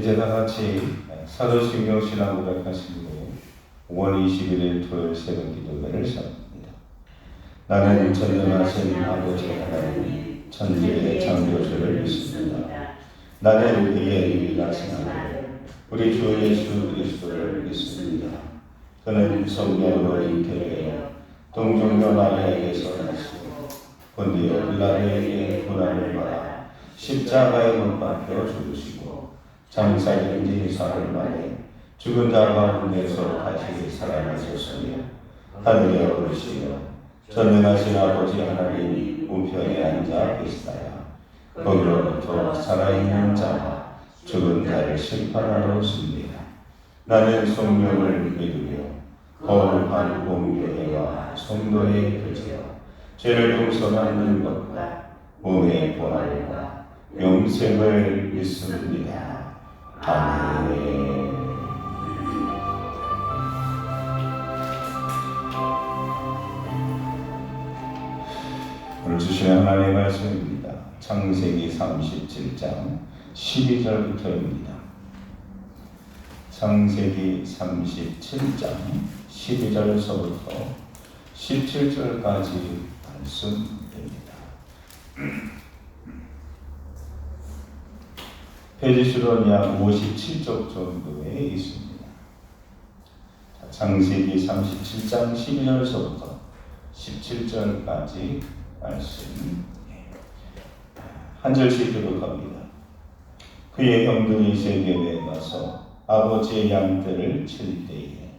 이제 다 같이 사도신경 신앙 고백하시고 5월 21일 토요일 새벽 기도회를 시작합니다. 나는 전능하신 아버지 하나님 천지의 창조주를 믿습니다. 나는 그의 유일하신 아들 우리 주 예수 그리스도를 믿습니다. 그는 성령으로 잉태되어 동정녀 마리아에게서 나시고 본디오 빌라도에게 고난을 받아 십자가에 못 박혀 죽으시고 장사된 지 사흘 만에 죽은 자 가운데서 다시 살아나셨으며 하늘에 오르시며 전능하신 아버지 하나님 우편에 앉아 계시다야 거기로부터 살아있는 자와 죽은 자를 심판하러 오십니다. 나는 성령을 믿으며 거룩한 공교회와 성도의 교제와 죄를 용서하는 것과 몸의 부활과 영생을 믿습니다. 아멘. 오늘 주시는 하나님의 말씀입니다. 창세기 37장 12절부터입니다. 창세기 37장 12절서부터 17절까지 말씀입니다. 수로는 약 57쪽 정도에 있습니다. 자, 창세기 37장 12절서부터 17절까지 말씀 한 절씩 기록합니다. 그의 형들이 세겜에 가서 아버지의 양떼를 칠 때에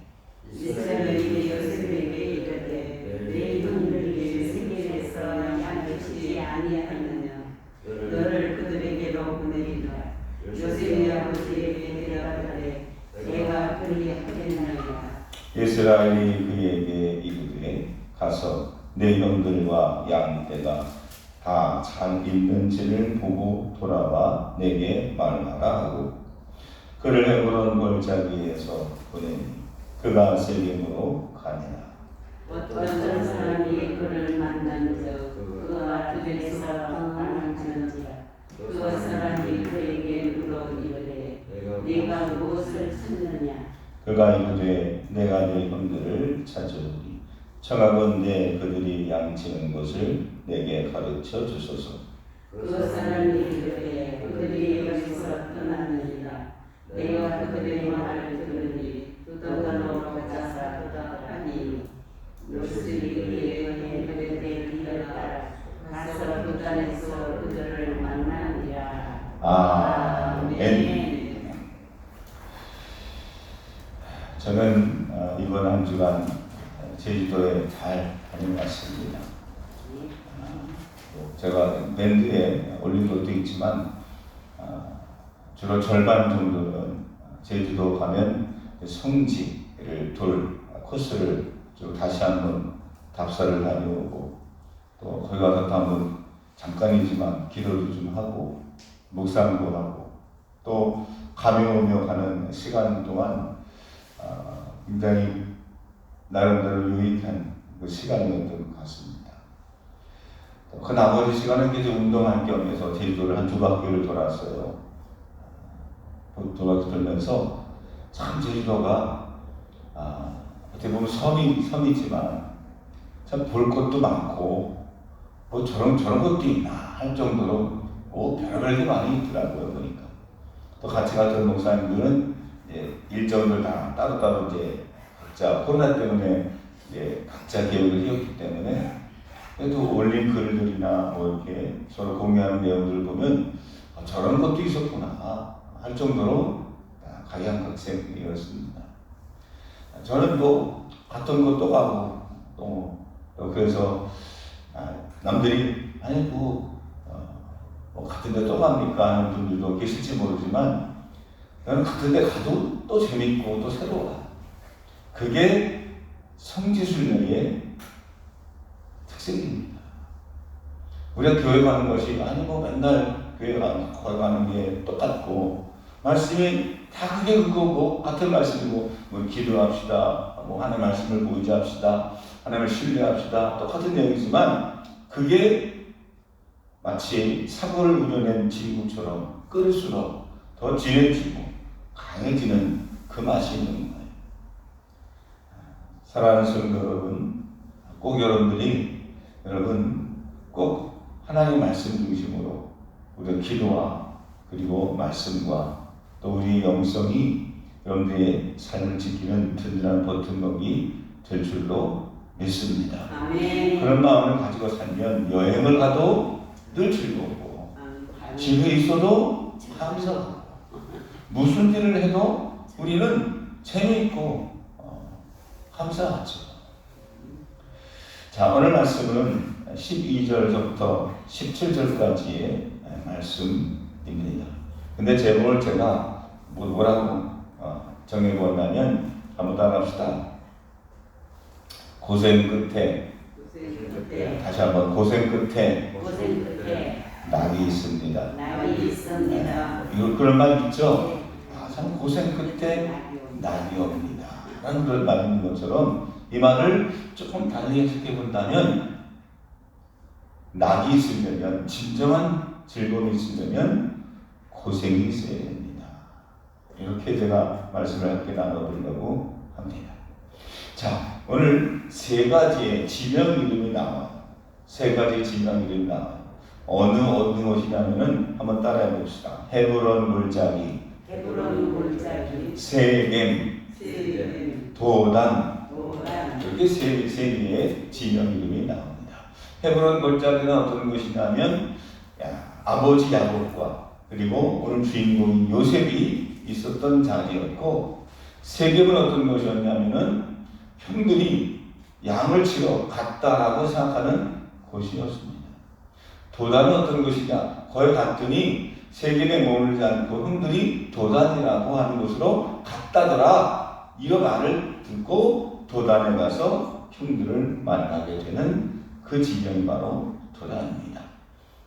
이스라엘이 요셉에게 이르되 내 형들이 세계에서 양을 치지 아니하느냐 너를 그들에게로 보내리라 이스라엘이 그에게 이르되 가서 내 형들과 양떼가 다 잘 있는지를 보고 돌아와 내게 말하라 하고 그를 헤브론 골짜기에서 보내니 그가 세겜으로 가니라 어떤 사람이 그를 만난즉 그가 그에서 방황하는지라 그 사람이 그에게 물어 이르되 네가 무엇을 찾느냐. 그가 이르되 내가 내 형들을 찾으리니 청하건대 그들이 양치는 것을 내게 가르쳐 주소서. 그 사람이 이르되 그들이 여기서 떠나느니라. 내가 그들의 말을 들으니 떠나러 가자 하니. 요셉이 그에게 그들의 길을 따라 가서 그 땅에서 그들을 만나니라. 아 멘. 저는 어, 이번 한 주간 제주도에 잘 다녀왔습니다. 어, 뭐 제가 밴드에 올린 것도 있지만 어, 주로 절반 정도는 제주도 가면 성지를 돌 코스를 좀 다시 한번 답사를 다녀오고 또 거기 가서 또 한번 잠깐이지만 기도도 좀 하고 묵상도 하고 또 가며 가는 시간 동안 어, 굉장히 나름대로 유익한 그 시간이었던 것 같습니다. 또그 나머지 시간은 이제 운동할 겸해서 제주도를 한 두 바퀴를 돌았어요. 어, 두 바퀴 돌면서 참 제주도가 아, 어떻게 보면 섬이 섬이지만 참 볼 것도 많고 뭐 저런 저런 것도 있나 할 정도로 뭐 별별 게 많이 있더라고요 보니까 또 같이 갔던 목사님들은 이제 일정을 다 따로따로 이제 각자 코로나 때문에 이제 각자 계획을 세웠기 때문에 그래도 올린 글들이나 뭐 이렇게 서로 공유하는 내용들을 보면 아, 저런 것도 있었구나 할 정도로 각양각색이었습니다. 저는 뭐 갔던 것도 가고 또, 또 그래서 아, 남들이 아니 뭐, 어, 뭐 같은 데 또 갑니까 하는 분들도 계실지 모르지만 나는 같은 데 가도 또 재밌고 또 새로워 그게 성지순례의 특징입니다. 우리가 교회 가는 것이 아니 뭐 맨날 교회 가는, 가는 게 똑같고 말씀이 다 그게 그거고 같은 말씀이고 뭐 기도합시다 뭐 하나님 말씀을 보이자합시다 하나님을 신뢰합시다 똑같은 내용이지만 그게 마치 사고를 우려낸 지구처럼 끌수록 더 진해지고 강해지는 그 맛이 있는 거예요. 사랑하는 성도 여러분, 꼭 여러분들이 여러분 꼭 하나님 말씀 중심으로 우리 기도와 그리고 말씀과 또 우리 영성이 여러분들의 삶을 지키는 든든한 버튼목이 될 줄로 믿습니다. 아멘. 그런 마음을 가지고 살면 여행을 가도 늘 즐겁고 집에 있어도 감사하고 무슨 일을 해도 우리는 재미있고 어, 감사하죠. 자 오늘 말씀은 12절부터 17절까지의 말씀입니다. 근데 제목을 제가 뭐- 뭐라고 어, 정해보냐면 한번 따라합시다. 고생 끝에 끝에 다시 한번 고생 끝에 고생 끝에 낙이 있습니다. 낙이 있습니다. 이거 그런 말 있죠? 아, 참 고생 끝에 낙이 옵니다. 라는 그런 말 있는 것처럼 이 말을 조금 달리 해석해 본다면 낙이 있으려면 진정한 즐거움이 있으려면 고생이 있어야 됩니다. 이렇게 제가 말씀을 함께 나눠보려고 합니다. 자, 오늘 세 가지의 지명 이름이 나와요. 세 가지 지명 이름이 나와요. 어느 어느 곳이냐면은 한번 따라해 봅시다. 헤브론 골짜기, 헤브론 골짜기 세겜, 세겜 도단 이렇게 세, 세 개의 지명 이름이 나옵니다. 헤브론 골짜기는 어떤 곳이냐면 야, 아버지 야곱과 그리고 오늘 주인공인 요셉이 있었던 자리였고 세겜은 어떤 곳이었냐면은 형들이 양을 치러 갔다라고 생각하는 곳이었습니다. 도단은 어떤 곳이냐? 거기 갔더니 세겜에 머물지 않고 형들이 도단이라고 하는 곳으로 갔다더라. 이런 말을 듣고 도단에 가서 형들을 만나게 되는 그 지명이 바로 도단입니다.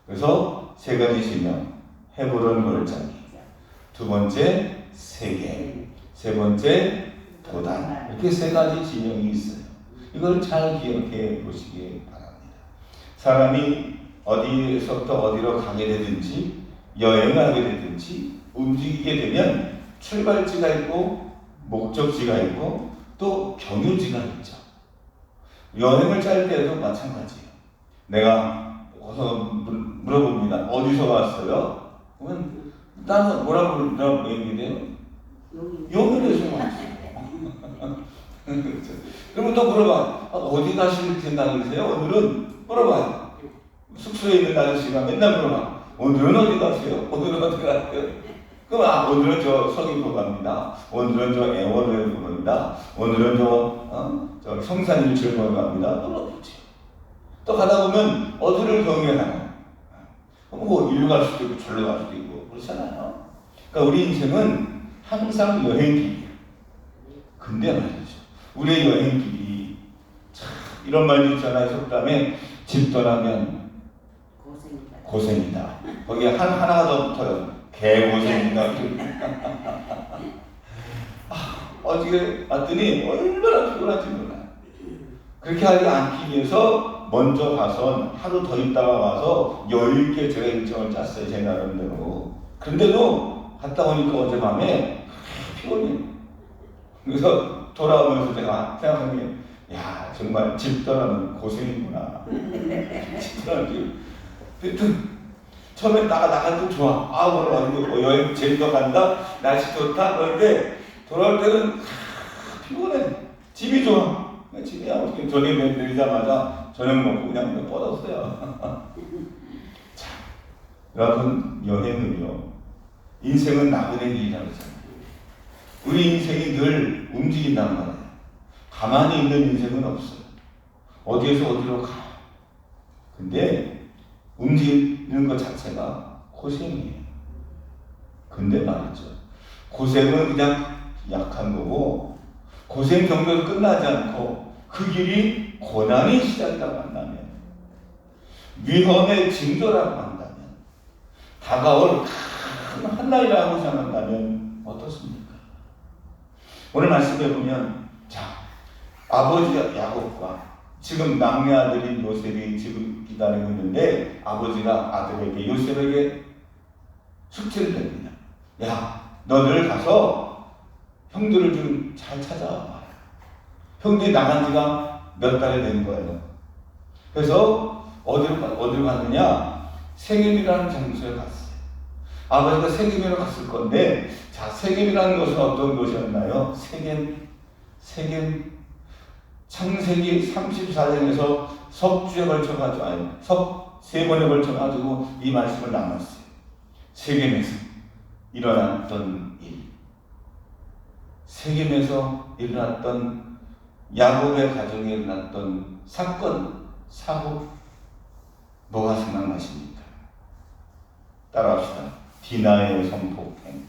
그래서 세 가지 지명, 헤브론 골짜기, 두 번째 세계, 세 번째 도단 이렇게 세 가지 지명이 있어요. 이걸 잘 기억해 보시기 바랍니다. 사람이 어디서부터 어디로 가게 되든지 여행하게 되든지 움직이게 되면 출발지가 있고 목적지가 있고 또 경유지가 있죠. 여행을 짤 때도 마찬가지예요. 내가 어서 물- 물어봅니다. 어디서 왔어요? 그러면 나는 뭐라고 뭐라고 얘기해요? 용인에서 왔어요. 그렇죠. 그러면 또 물어봐. 아, 어디 가실 생각이세요? 오늘은 물어봐요. 숙소에 있는 아저씨가 맨날 물어봐. 오늘은 어디 가세요? 오늘은 어디 가세요? 그럼 아, 오늘은 저 서귀포 갑니다. 오늘은 저 애월에 갑니다. 오늘은 저, 어? 저 성산 일출봉 갑니다. 물어보지. 또 가다 보면 어디를 경유하나? 뭐 일로 갈 수도 있고 절로 갈 수도 있고 그렇잖아요. 그러니까 우리 인생은 항상 여행길이에요. 근데 말이죠. 우리의 여행길이 참 이런 말도 있잖아요. 속담에 집 떠나면 고생이다. 고생이다. 거기에 한 하나가 더 붙어요. 개고생이다. 아, 어떻게 왔더니 얼마나 피곤한지 몰라. 그렇게 하지 않기 위해서 먼저 가서 하루 더 있다가 와서 여유 있게 제가 일정을 짰어요. 제 나름대로. 그런데도 갔다 오니까 어젯밤에 피곤해. 그래서 돌아오면서 제가 생각하는 게, 야, 정말 집 떠나면 고생이구나. 집 떠나기. 하여튼, 처음에 나가 때 좋아. 아, 오늘 어디 여행 제주도 간다. 날씨 좋다. 그런데 돌아올 때는 하, 피곤해. 집이 좋아. 집이 어떻게 저녁 내리자마자 저녁 먹고 그냥 뻗었어요. 자, 여러분 여행은요. 인생은 나그네 길이라고 했잖아요. 우리 인생이 늘 움직인단 말이에요. 가만히 있는 인생은 없어요. 어디에서 어디로 가. 근데 움직이는 것 자체가 고생이에요. 근데 말이죠. 고생은 그냥 약한 거고, 고생 정도로 끝나지 않고, 그 길이 고난이 시작이라고 한다면, 위험의 징조라고 한다면, 다가올 큰 한날이라고 생각한다면, 어떻습니까? 오늘 말씀해 보면, 자, 아버지 야곱과 지금 막내 아들인 요셉이 지금 기다리고 있는데 아버지가 아들에게 요셉에게 숙제를 냅니다. 야, 너들 가서 형들을 좀 잘 찾아와. 형들이 나간 지가 몇 달이 된 거예요. 그래서 어디로, 가- 어디로 갔느냐? 세겜이라는 장소에 갔어요. 아버지가 세겜으로 갔을 건데, 자, 세겜이라는 것은 어떤 곳이었나요? 세겜, 세겜, 창세기 34장에서 석주에 걸쳐가지고, 아니, 석, 세 번에 걸쳐가지고 이 말씀을 나눴어요. 세겜에서 일어났던 일. 세겜에서 일어났던 야곱의 가정에 일어났던 사건, 사고, 뭐가 생각나십니까? 따라합시다. 디나의 성폭행.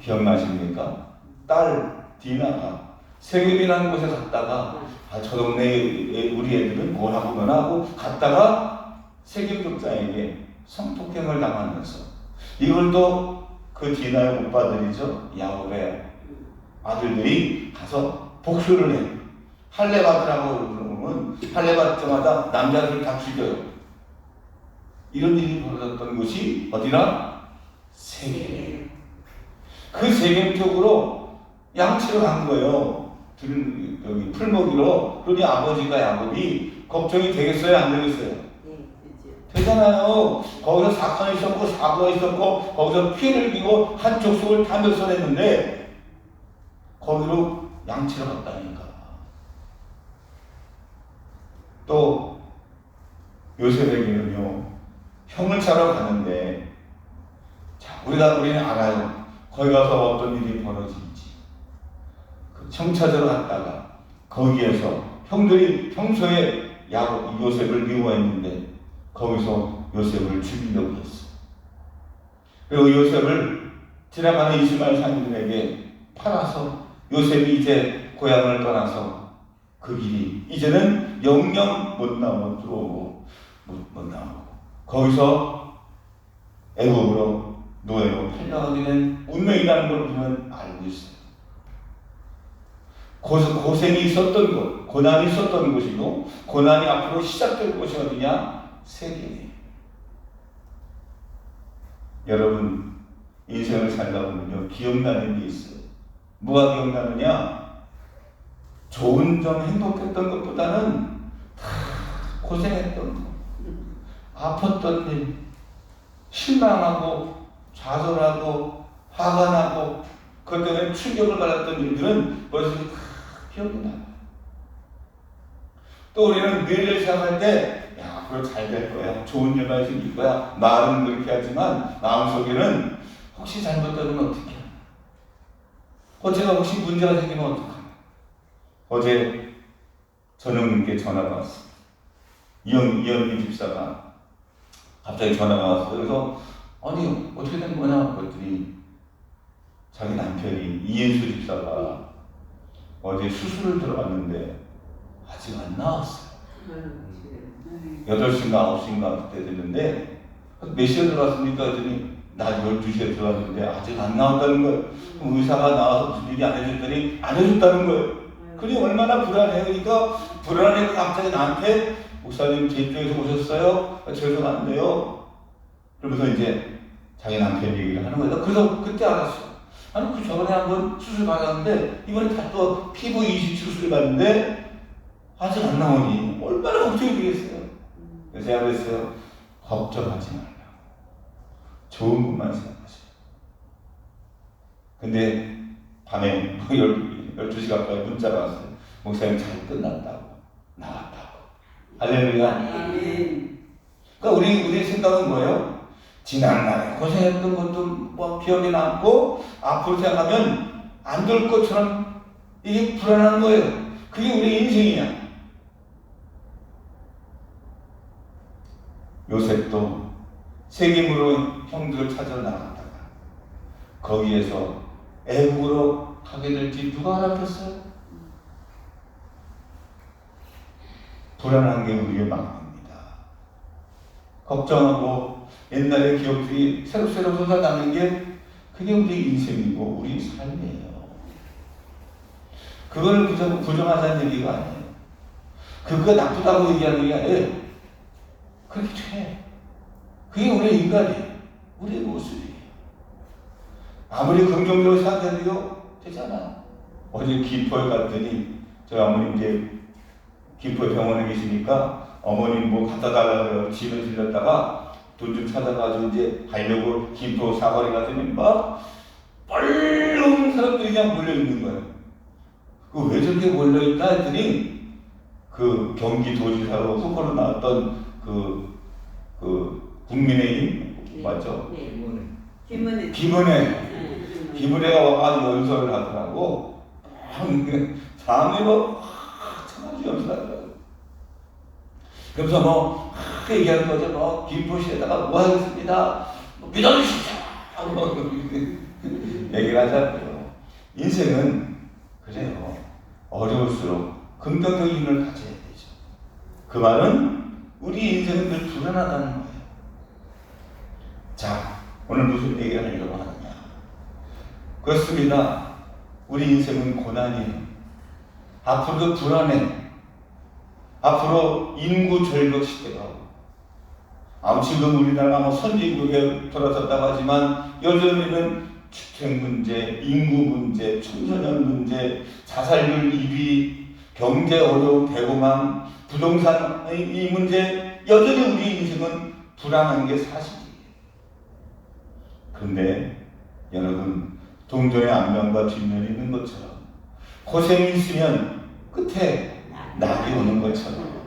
기억나십니까? 딸 디나가 세겜이라는 곳에 갔다가 아, 저 동네 우리 애들은 뭘 하고 뭐 하고 갔다가 세겜 족자에게 성폭행을 당하면서 이걸 또그 디나의 오빠들이죠 야곱의 아들들이 가서 복수를 해 할례 받으라고 그러면 할례 받자마자 남자들을 다 죽여요 이런 일이 벌어졌던 곳이 어디나 세겜 그 세겜 쪽으로 양치러 간 거예요. 들, 여기 풀먹이로. 그러니 아버지가 야곱이 걱정이 되겠어요? 안 되겠어요? 예, 그죠. 되잖아요. 거기서 사건이 있었고, 사고가 있었고, 거기서 피해를 입고 한쪽 속을 다 멸선했는데, 거기로 양치러 갔다니까. 또, 요셉에게는요, 형을 차러 가는데, 자, 우리가, 우리는 알아요. 거기 가서 어떤 일이 벌어질지. 그 청차자로 갔다가 거기에서 형들이 평소에 야곱 요셉을 미워했는데 거기서 요셉을 죽이려고 했어. 그리고 요셉을 지나가는 이스마엘 상인들에게 팔아서 요셉이 이제 고향을 떠나서 그 길이 이제는 영영 못 나오고 들어오고 못, 못 나오고 거기서 애국으로 노예로 팔려가게 된 운명이라는 걸 우리는 알고 있어요. 고, 고생이 있었던 곳, 고난이 있었던 곳이고, 고난이 앞으로 시작될 곳이 어디냐? 세계예요. 여러분, 인생을 살다 보면요, 기억나는 게 있어요. 뭐가 기억나느냐? 좋은 점, 행복했던 것보다는 다 고생했던 것, 아팠던 일, 실망하고, 좌절하고, 화가 나고, 그것 때문에 충격을 받았던 일들은 다 기억이 나요. 또 우리는 뇌를 생각할 때, 야, 앞으로 잘될 거야. 좋은 일만 생길 거야. 말은 그렇게 하지만, 마음속에는 혹시 잘못되면 어떻게? 어제가 혹시 문제가 생기면 어떡하나? 어제 전영님께 전화가 왔어. 이영, 이영미 집사가 갑자기 전화가 왔어. 그래서, 아니, 어떻게 된 거냐? 그랬더니, 자기 남편이 이인수 집사가 어제 수술을 들어갔는데 아직 안 나왔어요. 음, 8시인가 9시인가 그때 됐는데 몇 시에 들어갔습니까? 했더니 낮 12시에 들어갔는데 아직 안 나왔다는 거예요. 그럼 의사가 나와서 무슨 얘기 안 해줬더니 안 해줬다는 거예요. 그게 얼마나 불안해요. 그러니까 불안해서 갑자기 나한테 목사님 제 쪽에서 오셨어요? 아, 죄송한데요. 그러면서 이제 자기 남편 얘기를 하는 거예요. 그래서 그때 알았어. 아니 그 저번에 한 번 수술 받았는데 이번에 다또 피부 이식 수술 받는데 아직 안 나오니 얼마나 걱정이 되겠어요. 그래서 제가 그랬어요. 걱정하지 말라. 좋은 것만 생각하세요. 근데 밤에 뭐 12시 가까이 문자가 왔어요. 목사님 잘 끝났다고. 할렐루야. 그러니까 우리, 우리 생각은 뭐예요? 지난날에 고생했던 것도 뭐 기억에 남고 앞으로 생각하면 안 될 것처럼 이게 불안한 거예요. 그게 우리 인생이야. 요셉도 세겜으로 형들을 찾으러 나갔다가 거기에서 애국으로 가게 될지 누가 알았겠어요? 불안한 게 우리의 마음입니다. 걱정하고 옛날의 기억들이 새록새록 솟아나는 게 그게 우리 인생이고 우리 삶이에요. 그걸 부정, 부정하자는 얘기가 아니에요. 그거 나쁘다고 얘기하는 게 아니에요. 그렇게 돼. 그게 우리 인간이에요. 우리의 모습이에요. 아무리 긍정적으로 생각해도요 되잖아. 어제 기포에 갔더니 저희 어머님 이제 기포 병원에 계시니까 어머님 뭐 갖다 달라고 집에 들렸다가 돈 좀 찾아가지고 이제 가려고 김포 사거리 갔더니 막 뻘렁 사람들이 그냥 몰려 있는 거예요. 그 왜 저렇게 몰려 있나 했더니 그 경기도지사로 후보로 나왔던 그, 그 국민의힘 맞죠? 네. 김은혜. 김은혜 네, 김은혜가 와가지고 연설을 하더라고. 장애가 천하지 연설하더라고. 그래서 뭐막 얘기하는 거죠. 뭐 김포시에다가 뭐 하겠습니다. 뭐 믿어주십시오. 하고 얘기를 하자고요. 인생은 그래요. 어려울수록 긍정적인 힘을 가져야 되죠. 그 말은 우리 인생은 늘 불안하다는 거예요. 자, 오늘 무슨 얘기를 하려고 하느냐. 그렇습니다. 우리 인생은 고난이에요. 앞으로도 불안해. 앞으로 인구 절벽 시대가 오고. 아무 지금 우리나라가 뭐 선진국에 돌아섰다고 하지만 여전히는 주택 문제, 인구 문제, 청소년 문제, 자살률 2위, 경제 어려움 대공황, 부동산 이 문제 여전히 우리 인생은 불안한 게 사실이에요. 그런데 여러분 동전의 앞면과 뒷면이 있는 것처럼 고생이 있으면 끝에 낙이 오는 것처럼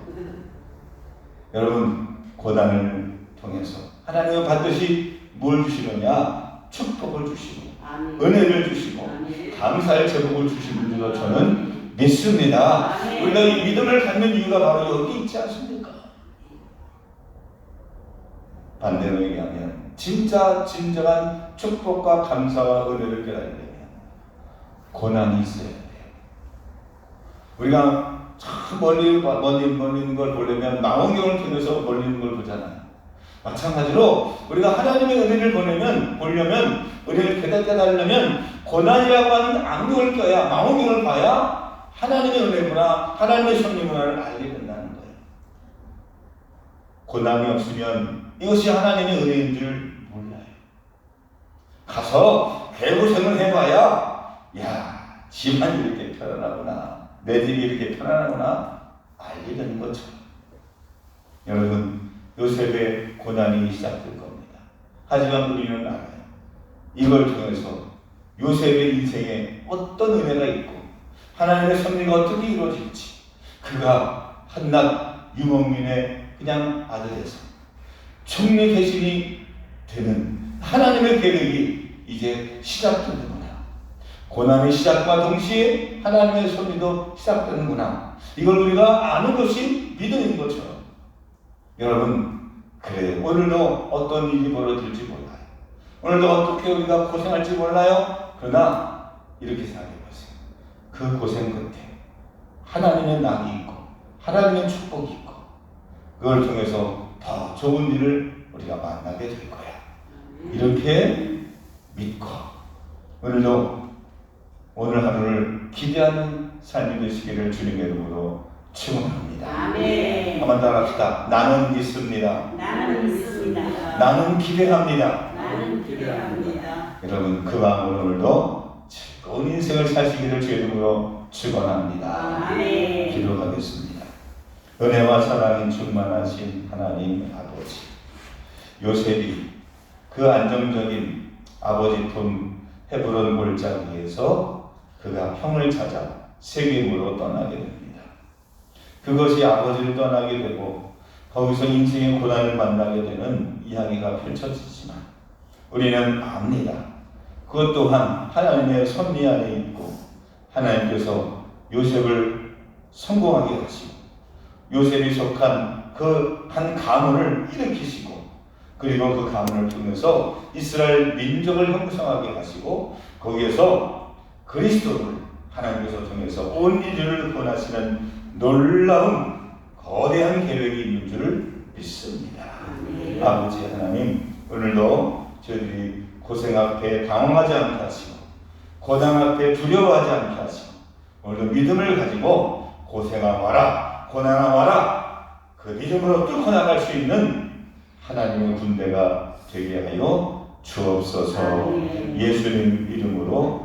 여러분 고난을 통해서 하나님은 반드시 뭘 주시느냐 축복을 주시고 아멘. 은혜를 주시고 아멘. 감사의 제복을 주시는 줄로 저는 믿습니다. 아멘. 우리가 이 믿음을 갖는 이유가 바로 여기 있지 않습니까? 반대로 얘기하면 진짜 진정한 축복과 감사와 은혜를 깨달으려면 고난이 있어야 돼요. 우리가 참 멀리 멀리 멀리 있는 걸 보려면 망원경을 통해서 멀리 있는 걸 보잖아요. 마찬가지로 우리가 하나님의 은혜를 보내면 보려면 은혜를 깨달으려면 고난이라고 하는 안경을 껴야 망원경을 봐야 하나님의 은혜구나 하나님의 섭리구나를 알게 된다는 거예요. 고난이 없으면 이것이 하나님의 은혜인 줄 몰라요. 가서 개고생을 해봐야 야 집안이 이렇게 편안하구나 내 집이 이렇게 편안하구나 알게 되는 것처럼 여러분 요셉의 고난이 시작될 겁니다. 하지만 우리는 알아요. 이걸 통해서 요셉의 인생에 어떤 은혜가 있고 하나님의 섭리가 어떻게 이루어질지 그가 한낱 유목민의 그냥 아들에서 총리 대신이 되는 하나님의 계획이 이제 시작되는구나. 고난의 시작과 동시에 하나님의 섭리도 시작되는구나. 이걸 우리가 아는 것이 믿음인 것처럼. 여러분, 그래 오늘도 어떤 일이 벌어질지 몰라요. 오늘도 어떻게 우리가 고생할지 몰라요. 그러나 이렇게 생각해 보세요. 그 고생 끝에 하나님의 낙이 있고 하나님의 축복이 있고 그걸 통해서 더 좋은 일을 우리가 만나게 될 거야. 이렇게 믿고 오늘도 오늘 하루를 기대하는 삶이 되시기를 주님의 이름으로 축원합니다. 아멘. 한번 따라합시다. 나는 믿습니다. 나는 믿습니다. 나는 기대합니다. 나는 기대합니다. 여러분 그 마음으로 오늘도 즐거운 인생을 사시기를 주의 이름으로 축원합니다. 아멘. 기도하겠습니다. 은혜와 사랑이 충만하신 하나님 아버지 요셉이 그 안정적인 아버지 품 헤브론 골짜기에서 그가 형을 찾아 세겜으로 떠나게 됩니다. 그것이 아버지를 떠나게 되고 거기서 인생의 고난을 만나게 되는 이야기가 펼쳐지지만 우리는 압니다. 그것 또한 하나님의 섭리 안에 있고 하나님께서 요셉을 성공하게 하시고 요셉이 속한 그 한 가문을 일으키시고 그리고 그 가문을 통해서 이스라엘 민족을 형성하게 하시고 거기에서 그리스도를 하나님께서 통해서 온 인류를 구원하시는 놀라운 거대한 계획이 있는 줄을 믿습니다. 아멘. 아버지 하나님 오늘도 저희들이 고생 앞에 당황하지 않게 하시고 고난 앞에 두려워하지 않게 하시고 오늘도 믿음을 가지고 고생아 와라 고난아 와라 그 믿음으로 뚫고 나갈 수 있는 하나님의 군대가 되게 하여 주옵소서. 예수님 이름으로